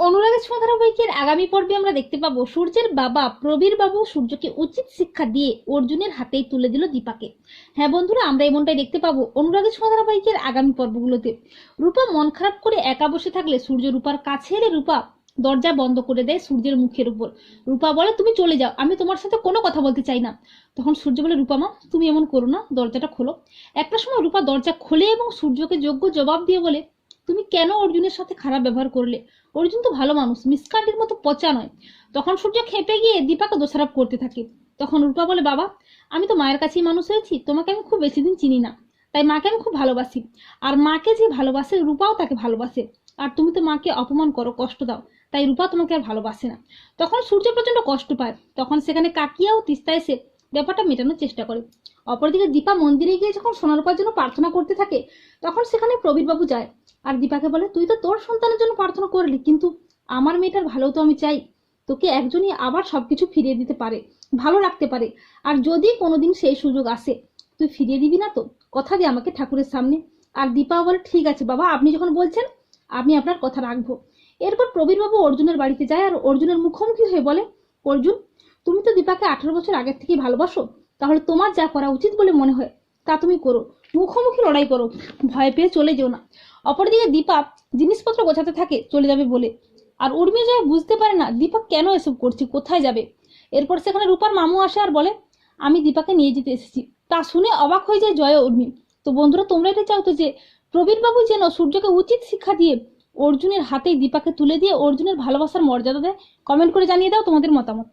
অনুরাগের ছোঁয়া ধারাবাহিকের আগামী পর্বে আমরা দেখতে পাবো সূর্যের বাবা, প্রবীর বাবু সূর্যকে উচিত শিক্ষা দিয়ে অর্জুনের হাতেই তুলে দিল দীপাকে। হ্যাঁ বন্ধুরা, আমরা এমনটাই দেখতে পাবো অনুরাগের ছোঁয়া ধারাবাহিকের আগামী পর্বগুলোতে। রূপা মন খারাপ করে একা বসে থাকলে সূর্য রূপার কাছে এলে রূপা দরজা বন্ধ করে দেয় সূর্যের মুখের উপর। রূপা বলে, তুমি চলে যাও, আমি তোমার সাথে কোনো কথা বলতে চাই না। তখন সূর্য বলে, রূপা মা, তুমি এমন করো না, দরজাটা খোলো। একটা সময় রূপা দরজা খোলে এবং সূর্যকে যোগ্য জবাব দিয়ে বলে তুমি কেন অর্জুনের সাথে খারাপ ব্যবহার করলে? অর্জুন তো ভালো মানুষ মিসকান্ডির মতো পচা নয়। তখন সূর্য খেপে গিয়ে দীপাকে দোষারোপ করতে থাকে। তখন রূপা বলে, বাবা, আমি তো মায়ের কাছেই মানুষ হয়েছি, তোমাকে আমি খুব বেশি দিন চিনি না। তাই মাকে আমি খুব ভালোবাসি। আর মাকে যে ভালোবাসে, রূপাও তাকে ভালোবাসে। আর তুমি তো মাকে অপমান করো, কষ্ট দাও। তাই রূপা তোমাকে আর ভালোবাসে না। তখন সূর্য প্রচণ্ড কষ্ট পায়। তখন সেখানে কাকিয়া ও তিস্তা এসে ব্যাপারটা মেটানোর চেষ্টা করে। অপরদিকে দীপা মন্দিরে গিয়ে যখন সোনারূপার জন্য প্রার্থনা করতে থাকে, তখন সেখানে প্রবীরবাবু যায়। আর দীপাকে বলে, তুই তো তোর সন্তানের জন্য প্রার্থনা করলি, কিন্তু আমার মেয়েটার ভালো তো আমি চাই। তোকে একজনই আবার সবকিছু ফিরিয়ে দিতে পারে, ভালো রাখতে পারে। আর যদি কোনোদিন সেই সুযোগ আসে, তুই ফিরিয়ে দিবি না তো? কথা দে আমাকে ঠাকুরের সামনে। আর দীপা বলে, ঠিক আছে বাবা, আপনি যখন বলছেন, আমি আপনার কথা রাখব। এরপর প্রবীরবাবু অর্জুনের বাড়িতে যায়, আর অর্জুনের মুখোমুখি হয়ে বলে, অর্জুন, তুমি তো দীপাকে আঠারো বছর আগের থেকেই ভালোবাসো। তাহলে তোমার যা করা উচিত বলে মনে হয়, তা তুমি করো। মুখোমুখি লড়াই করো। ভয় পেয়ে চলে যেও না। অপরদিকে দীপা জিনিসপত্র গোছাতে থাকে, চলে যাবে বলে। আর উর্মি জয় বুঝতে পারে না, দীপা কেন এসব করছে, কোথায় যাবে? এরপর সেখানে রূপার মামু আসে আর বলে, আমি দীপাকে নিয়ে যেতে এসেছি। তা শুনে অবাক হয়ে যায় জয়, উর্মি। তো বন্ধুরা, তোমরা এটা চাও তো যে, প্রবীরবাবু যেন সূর্যকে উচিত শিক্ষা দিয়ে অর্জুনের হাতেই দীপাকে তুলে দিয়ে অর্জুনের ভালোবাসার মর্যাদা দেয়? কমেন্ট করে জানিয়ে দাও তোমাদের মতামত।